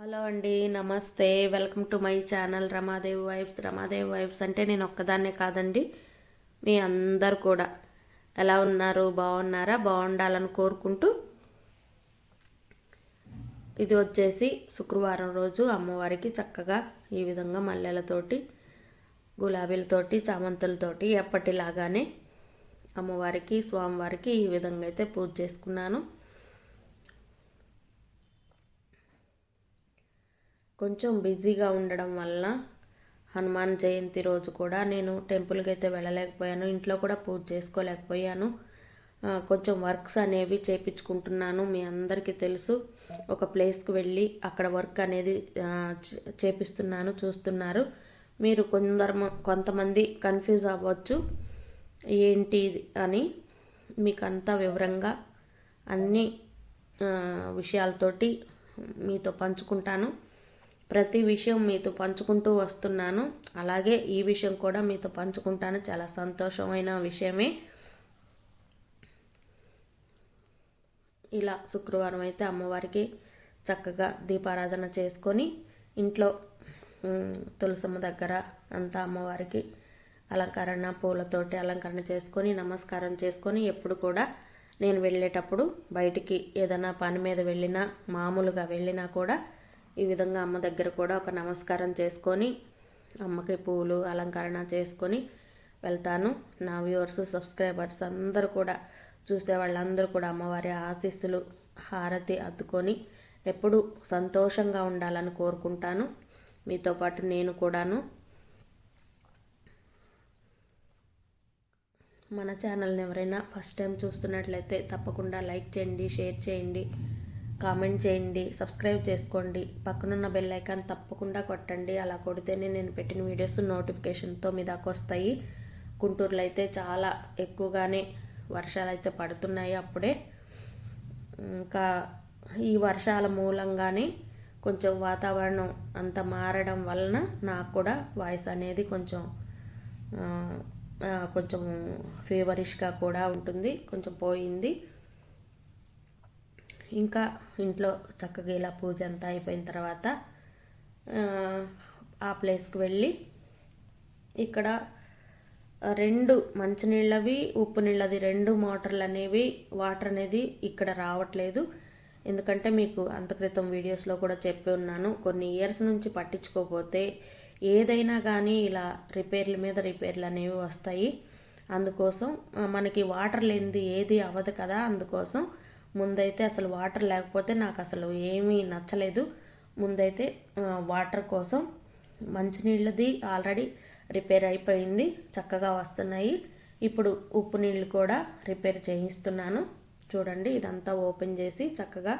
Hello అండి నమస్తే. Welcome to my channel Ramadevi vibes. Ramadevi vibes అంటే నేను ఒక్కదాన్నే కాదండి మీ అందరు కూడా. ఎలా ఉన్నారు? బాగున్నారా? బాగుండాలని కోరుకుంటూ ఇది వచ్చేసి శుక్రవారం రోజు అమ్మవారికి చక్కగా ఈ విధంగా మల్లెలతోటి గులాబీలతోటి చామంతులతోటి ఎప్పటిలాగానే అమ్మవారికి స్వామివారికి ఈ విధంగా అయితే పూజ చేసుకున్నాను. కొంచెం బిజీగా ఉండడం వల్ల హనుమాన్ జయంతి రోజు కూడా నేను టెంపుల్కి అయితే వెళ్ళలేకపోయాను. ఇంట్లో కూడా పూజ చేసుకోలేకపోయాను. కొంచెం వర్క్స్ అనేవి చేపించుకుంటున్నాను. మీ అందరికీ తెలుసు. ఒక ప్లేస్కి వెళ్ళి అక్కడ వర్క్ అనేది చేపిస్తున్నాను చూస్తున్నారు. మీరు కొందరు కొంతమంది కన్ఫ్యూజ్ అవ్వచ్చు. ఏంటి అని మీకు అంతా వివరంగా అన్ని విషయాలతోటి మీతో పంచుకుంటాను. ప్రతి విషయం మీతో పంచుకుంటూ వస్తున్నాను. అలాగే ఈ విషయం కూడా మీతో పంచుకుంటాను. చాలా సంతోషమైన విషయమే. ఇలా శుక్రవారం అయితే అమ్మవారికి చక్కగా దీపారాధన చేసుకొని ఇంట్లో తులసమ్మ దగ్గర అంతా అమ్మవారికి అలంకరణ పూలతోటి అలంకరణ చేసుకొని నమస్కారం చేసుకొని ఎప్పుడు కూడా నేను వెళ్ళేటప్పుడు బయటికి ఏదైనా పని మీద వెళ్ళినా మామూలుగా వెళ్ళినా కూడా ఈ విధంగా అమ్మ దగ్గర కూడా ఒక నమస్కారం చేసుకొని అమ్మకి పూలు అలంకరణ చేసుకొని వెళ్తాను. నా వ్యూవర్స్ సబ్స్క్రైబర్స్ అందరూ కూడా చూసే వాళ్ళందరూ కూడా అమ్మవారి ఆశీస్సులు హారతి అద్దుకొని ఎప్పుడూ సంతోషంగా ఉండాలని కోరుకుంటాను. మీతో పాటు నేను కూడాను మన ఛానల్ని ఎవరైనా ఫస్ట్ టైం చూస్తున్నట్లయితే తప్పకుండా లైక్ చేయండి షేర్ చేయండి. కామెంట్ చేయండి సబ్స్క్రైబ్ చేసుకోండి పక్కనున్న బెల్ ఐకాన్ తప్పకుండా కొట్టండి అలా కొడితేనే నేను పెట్టిన వీడియోస్ నోటిఫికేషన్తో మీ దాకా వస్తాయి. గుంటూరులో అయితే చాలా ఎక్కువగానే వర్షాలు అయితే పడుతున్నాయి అప్పుడే. ఇంకా ఈ వర్షాల మూలంగానే కొంచెం వాతావరణం అంత మారడం వలన నాకు కూడా వాయిస్ అనేది కొంచెం కొంచెం ఫీవరిష్గా కూడా ఉంటుంది కొంచెం పోయింది. ఇంకా ఇంట్లో చక్కగా ఇలా పూజ అంతా అయిపోయిన తర్వాత ఆ, ప్లేస్కి వెళ్ళి ఇక్కడ రెండు మంచినీళ్ళవి ఉప్పు నీళ్ళది రెండు మోటార్లు అనేవి వాటర్ అనేది ఇక్కడ రావట్లేదు. ఎందుకంటే మీకు అంత క్రితం వీడియోస్లో కూడా చెప్పి ఉన్నాను కొన్ని ఇయర్స్ నుంచి పట్టించుకోకపోతే ఏదైనా కానీ ఇలా రిపేర్ల మీద రిపేర్లు అనేవి వస్తాయి. అందుకోసం మనకి వాటర్ లేనిది ఏది అవ్వదు కదా అందుకోసం ముందైతే అసలు వాటర్ లేకపోతే నాకు అసలు ఏమీ నచ్చలేదు. ముందైతే వాటర్ కోసం మంచినీళ్ళది ఆల్రెడీ రిపేర్ అయిపోయింది. చక్కగా వస్తున్నాయి. ఇప్పుడు ఉప్పు నీళ్ళు కూడా రిపేర్ చేయిస్తున్నాను. చూడండి ఇదంతా ఓపెన్ చేసి చక్కగా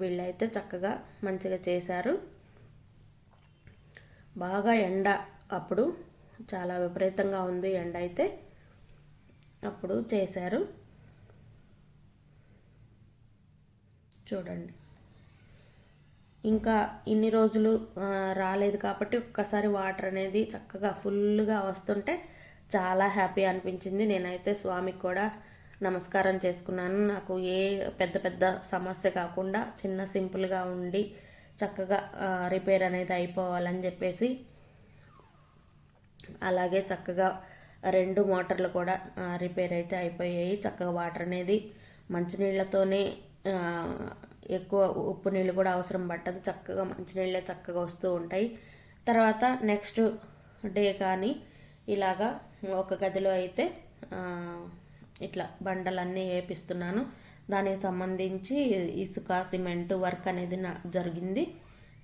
వీళ్ళైతే చక్కగా మంచిగా చేశారు. బాగా ఎండ అప్పుడు చాలా విపరీతంగా ఉంది ఎండ అయితే అప్పుడు చేశారు. చూడండి. ఇంకా ఇన్ని రోజులు రాలేదు కాబట్టి ఒక్కసారి వాటర్ అనేది చక్కగా ఫుల్గా వస్తుంటే చాలా హ్యాపీ అనిపించింది. నేనైతే స్వామికి కూడా నమస్కారం చేసుకున్నాను. నాకు ఏ పెద్ద పెద్ద సమస్య కాకుండా చిన్న సింపుల్గా ఉండి చక్కగా రిపేర్ అనేది అయిపోవాలని చెప్పేసి అలాగే చక్కగా రెండు మోటార్లు కూడా రిపేర్ అయితే అయిపోయాయి. చక్కగా వాటర్ అనేది మంచినీళ్ళతోనే ఎక్కువ ఉప్పు నీళ్ళు కూడా అవసరం పట్టదు. చక్కగా మంచినీళ్ళే చక్కగా వస్తూ ఉంటాయి. తర్వాత నెక్స్ట్ డే కానీ ఇలాగా ఒక గదిలో అయితే ఇట్లా బండలన్నీ వేపిస్తున్నాను. దానికి సంబంధించి ఇసుక సిమెంట్ వర్క్ అనేది నా జరిగింది.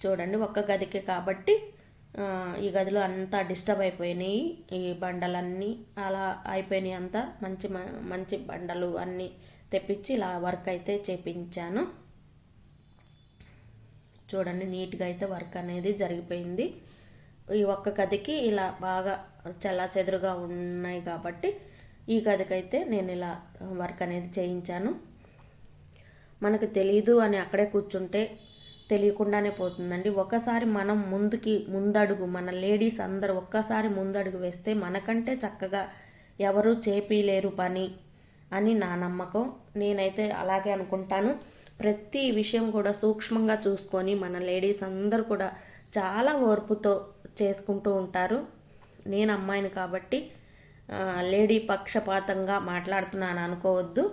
చూడండి ఒక్క గదికే కాబట్టి ఈ గదిలో అంతా డిస్టర్బ్ అయిపోయినాయి. ఈ బండలన్నీ అలా అయిపోయినాయి అంతా. మంచి మ- మంచి బండలు అన్నీ తెప్పించి ఇలా వర్క్ అయితే చేపించాను. చూడండి నీట్గా అయితే వర్క్ అనేది జరిగిపోయింది. ఈ ఒక్క గదికి ఇలా బాగా చల్లా చెదురుగా ఉన్నాయి కాబట్టి ఈ గదికైతే నేను ఇలా వర్క్ అనేది చేయించాను. మనకు తెలీదు అని అక్కడే కూర్చుంటే తెలియకుండానే పోతుందండి. ఒకసారి మనం ముందుకి ముందడుగు మన లేడీస్ అందరూ ఒక్కసారి ముందడుగు వేస్తే మనకంటే చక్కగా ఎవరు చేపీలేరు పని. అని నా నమ్మకం. నేనైతే అలాగే అనుకుంటాను. ప్రతి విషయం కూడా సూక్ష్మంగా చూసుకొని మన లేడీస్ అందరూ కూడా చాలా ఓర్పుతో చేసుకుంటూ ఉంటారు. నేను అమ్మాయిని కాబట్టి లేడీ పక్షపాతంగా మాట్లాడుతున్నాను అనుకోవద్దు.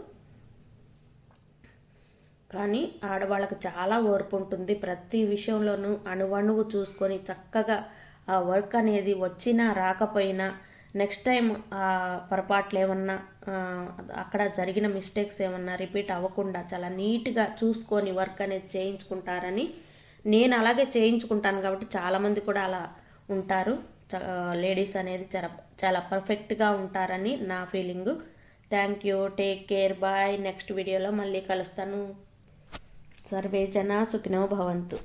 కానీ ఆడవాళ్ళకి చాలా ఓర్పు ఉంటుంది ప్రతి విషయంలోనూ అణువణువు చూసుకొని చక్కగా ఆ వర్క్ అనేది వచ్చినా రాకపోయినా నెక్స్ట్ టైం పొరపాట్లు ఏమన్నా అక్కడ జరిగిన మిస్టేక్స్ ఏమన్నా రిపీట్ అవ్వకుండా చాలా నీట్గా చూసుకొని వర్క్ అనేది చేయించుకుంటారని నేను అలాగే చేయించుకుంటాను కాబట్టి చాలామంది కూడా అలా ఉంటారు. లేడీస్ అనేది చాలా చాలా పర్ఫెక్ట్గా ఉంటారని నా feeling. Thank you take care bye. Next వీడియోలో మళ్ళీ కలుస్తాను. సర్వే జనా సుఖినో భవంతు.